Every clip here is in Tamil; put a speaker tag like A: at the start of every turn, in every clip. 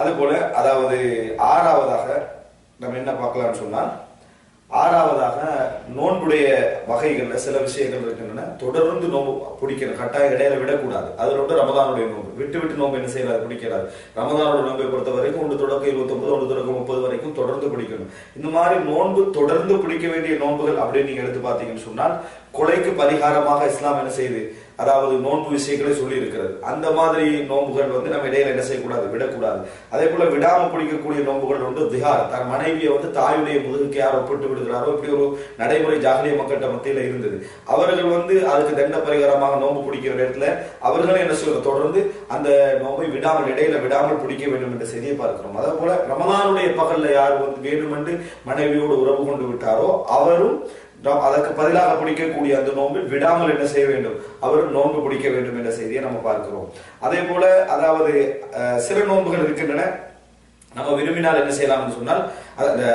A: அதுபோல அதாவது ஆறாவதாக நம்ம என்ன பார்க்கலாம்னு சொன்னால் ஆறாவதாக நோன்புடைய வகைகளில் சில விஷயங்கள் இருக்கின்றன. தொடர்ந்து நோன்பு பிடிக்கணும். கட்டாயம் இடையில விடக்கூடாது. அதில் ஒன்று ரமதானுடைய நோன்பு. விட்டு விட்டு நோன்பு என்ன செய்யறாது பிடிக்கிறாது ரமதானுடைய நோன்பை பொறுத்த வரைக்கும் ஒன்று தொடக்கம் இருபத்தொன்பது ஒன்று தொடக்கம் முப்பது வரைக்கும் தொடர்ந்து பிடிக்கணும். இந்த மாதிரி நோன்பு தொடர்ந்து பிடிக்க வேண்டிய நோன்புகள் அப்படின்னு நீங்க எடுத்து பார்த்தீங்கன்னு சொன்னால் கொலைக்கு பரிகாரமாக இஸ்லாம் என்ன செய்யுது? அதாவது நோன்பு விஷயங்களை சொல்லி இருக்கிறது அந்த மாதிரி நோன்புகள் வந்து நம்ம இடையில என்ன செய்யக்கூடாது? விடக்கூடாது. அதே போல விடாம பிடிக்கக்கூடிய நோன்புகள் வந்து திகார். தன் மனைவியை வந்து தாயுடைய முதுகுக்கு யார் ஒப்பிட்டு விடுகிறாரோ? இப்படி ஒரு நடைமுறை ஜாகிரிய மக்கள்கிட்ட மத்தியில இருந்தது. அவர்கள் வந்து அதுக்கு தண்ட பரிகாரமாக நோன்பு பிடிக்கிற இடத்துல அவர்களும் என்ன சொல்ற தொடர்ந்து அந்த நோன்பை விடாமல் இடையில விடாமல் பிடிக்க வேண்டும் என்ற செய்தியை பார்க்கிறோம். அதே போல ரமதானுடைய பகல்ல யார் வந்து வேண்டுமென்று மனைவியோடு உறவு கொண்டு விட்டாரோ அவரும் நாம் அதற்கு பதிலாக பிடிக்கக்கூடிய அந்த நோன்பு விடாமல் என்ன செய்ய வேண்டும்? அவர் நோன்பு பிடிக்க வேண்டும் என்ற செய்தியை நம்ம பார்க்கிறோம். அதே போல அதாவது சில நோன்புகள் இருக்கின்றன. நம்ம விரும்பினால் என்ன செய்யலாம்னு சொன்னால்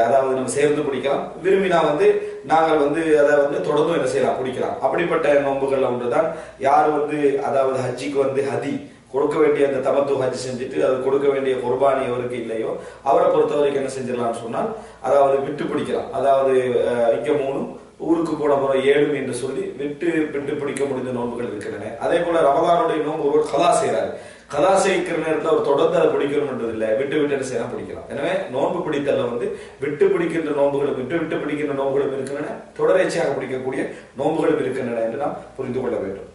A: அதாவது நம்ம சேர்ந்து பிடிக்கலாம். விரும்பினா வந்து நாங்கள் வந்து அதை வந்து தொடர்ந்து என்ன செய்யலாம்? பிடிக்கலாம். அப்படிப்பட்ட நோன்புகள்ல ஒன்றுதான் யார் வந்து அதாவது ஹஜ்ஜிக்கு வந்து ஹதி கொடுக்க வேண்டிய அந்த தமத்துவ ஹஜ் செஞ்சுட்டு அது கொடுக்க வேண்டிய குர்பானி அவருக்கு இல்லையோ அவரை பொறுத்த வரைக்கும் என்ன செஞ்சிடலாம்னு சொன்னால் அதாவது விட்டு பிடிக்கலாம். அதாவது அஹ், இங்க மூணு ஊருக்கு போட முறை ஏழும் என்று சொல்லி விட்டு விட்டு பிடிக்க முடிந்த நோன்புகள் இருக்கின்றன. அதே போல ரமதானுடைய நோன்பு ஒருவர் கலா செய்கிறார். கலா செய்கிற நேரத்தில் அவர் தொடர்ந்து அதை பிடிக்கணும்ன்றது இல்லை விட்டு விட்டு செய்யலாம்? பிடிக்கலாம். எனவே நோன்பு பிடித்தல வந்து விட்டு பிடிக்கின்ற நோன்புகளும் விட்டு விட்டு பிடிக்கின்ற நோன்புகளும் இருக்கின்றன. தொடர்ச்சியாக பிடிக்கக்கூடிய நோன்புகளும் இருக்கின்றன என்று நாம் புரிந்து கொள்ள வேண்டும்.